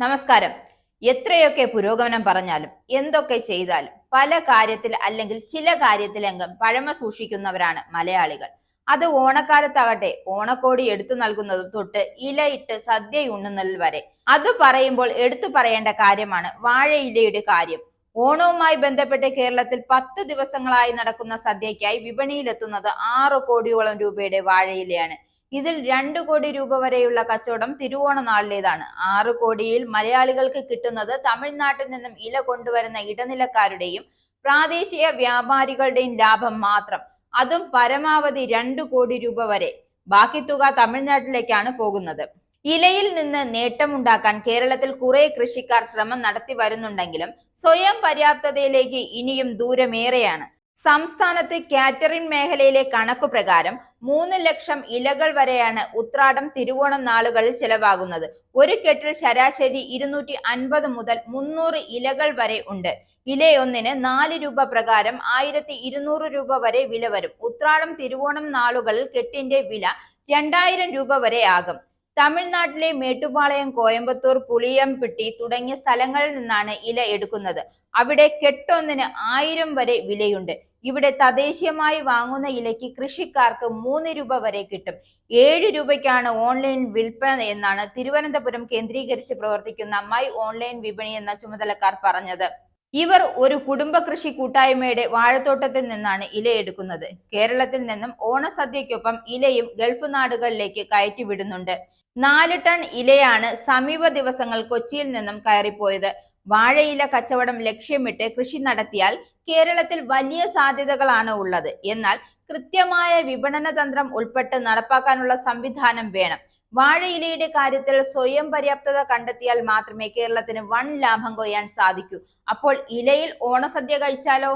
നമസ്കാരം. എത്രയൊക്കെ പുരോഗമനം പറഞ്ഞാലും എന്തൊക്കെ ചെയ്താലും പല കാര്യത്തിൽ അല്ലെങ്കിൽ ചില കാര്യത്തിലെങ്കും പഴമ സൂക്ഷിക്കുന്നവരാണ് മലയാളികൾ. അത് ഓണക്കാലത്താകട്ടെ ഓണക്കോടി എടുത്തു നൽകുന്നത് തൊട്ട് ഇലയിട്ട് സദ്യ ഉണ്ണുന്നതിൽ വരെ. അത് പറയുമ്പോൾ എടുത്തു പറയേണ്ട കാര്യമാണ് വാഴയിലയുടെ കാര്യം. ഓണവുമായി ബന്ധപ്പെട്ട് കേരളത്തിൽ പത്ത് ദിവസങ്ങളായി നടക്കുന്ന സദ്യയ്ക്കായി വിപണിയിലെത്തുന്നത് ആറ് കോടിയോളം രൂപയുടെ വാഴയിലയാണ് ഇതിൽ രണ്ടു കോടി രൂപ വരെയുള്ള കച്ചവടം തിരുവോണ നാളിലേതാണ് ആറു കോടിയിൽ മലയാളികൾക്ക് കിട്ടുന്നത് തമിഴ്നാട്ടിൽ നിന്നും ഇല കൊണ്ടുവരുന്ന ഇടനിലക്കാരുടെയും പ്രാദേശിക വ്യാപാരികളുടെയും ലാഭം മാത്രം. അതും പരമാവധി രണ്ടു കോടി രൂപ വരെ. ബാക്കി തുക തമിഴ്നാട്ടിലേക്കാണ് പോകുന്നത്. ഇലയിൽ നിന്ന് നേട്ടമുണ്ടാക്കാൻ കേരളത്തിൽ കുറെ കൃഷിക്കാർ ശ്രമം നടത്തി വരുന്നുണ്ടെങ്കിലും സ്വയം പര്യാപ്തതയിലേക്ക് ഇനിയും ദൂരമേറെയാണ്. സംസ്ഥാനത്ത് കാറ്ററിംഗ് മേഖലയിലെ കണക്കു പ്രകാരം മൂന്ന് ലക്ഷം ഇലകൾ വരെയാണ് ഉത്രാടം തിരുവോണം നാളുകളിൽ ചെലവാകുന്നത്. ഒരു കെട്ടിൽ ശരാശരി ഇരുന്നൂറ്റി അൻപത് മുതൽ മുന്നൂറ് ഇലകൾ വരെ ഉണ്ട്. ഇലയൊന്നിന് നാല് രൂപ പ്രകാരം ആയിരത്തി ഇരുന്നൂറ് രൂപ വരെ വില വരും. ഉത്രാടം തിരുവോണം നാളുകളിൽ കെട്ടിന്റെ വില രണ്ടായിരം രൂപ വരെ ആകും. തമിഴ്നാട്ടിലെ മേട്ടുപാളയം കോയമ്പത്തൂർ പുളിയംപിട്ടി തുടങ്ങിയ സ്ഥലങ്ങളിൽ നിന്നാണ് ഇല എടുക്കുന്നത്. അവിടെ കെട്ടൊന്നിന് ആയിരം വരെ വിലയുണ്ട്. ഇവിടെ തദ്ദേശീയമായി വാങ്ങുന്ന ഇലയ്ക്ക് കൃഷിക്കാർക്ക് മൂന്ന് രൂപ വരെ കിട്ടും. ഏഴ് രൂപയ്ക്കാണ് ഓൺലൈൻ വിൽപ്പന എന്നാണ് തിരുവനന്തപുരം കേന്ദ്രീകരിച്ച് പ്രവർത്തിക്കുന്ന മൈ ഓൺലൈൻ വിപണി എന്ന ചുമതലക്കാർ പറഞ്ഞത്. ഇവർ ഒരു കുടുംബ കൃഷി കൂട്ടായ്മയുടെ വാഴത്തോട്ടത്തിൽ നിന്നാണ് ഇല എടുക്കുന്നത് കേരളത്തിൽ നിന്നും ഓണസദ്യക്കൊപ്പം ഇലയും ഗൾഫ് നാടുകളിലേക്ക് കയറ്റിവിടുന്നുണ്ട്. നാല് ടൺ ഇലയാണ് സമീപ ദിവസങ്ങൾ കൊച്ചിയിൽ നിന്നും കയറിപ്പോയത്. വാഴയില കച്ചവടം ലക്ഷ്യമിട്ട് കൃഷി നടത്തിയാൽ കേരളത്തിൽ വലിയ സാധ്യതകളാണ് ഉള്ളത്. എന്നാൽ കൃത്യമായ വിപണന തന്ത്രം ഉൾപ്പെട്ട് നടപ്പാക്കാനുള്ള സംവിധാനം വേണം. വാഴയിലയുടെ കാര്യത്തിൽ സ്വയം പര്യാപ്തത കണ്ടെത്തിയാൽ മാത്രമേ കേരളത്തിന് വൺ ലാഭം കൊയ്യാൻ സാധിക്കൂ. അപ്പോൾ ഇലയിൽ ഓണസദ്യ കഴിച്ചാലോ?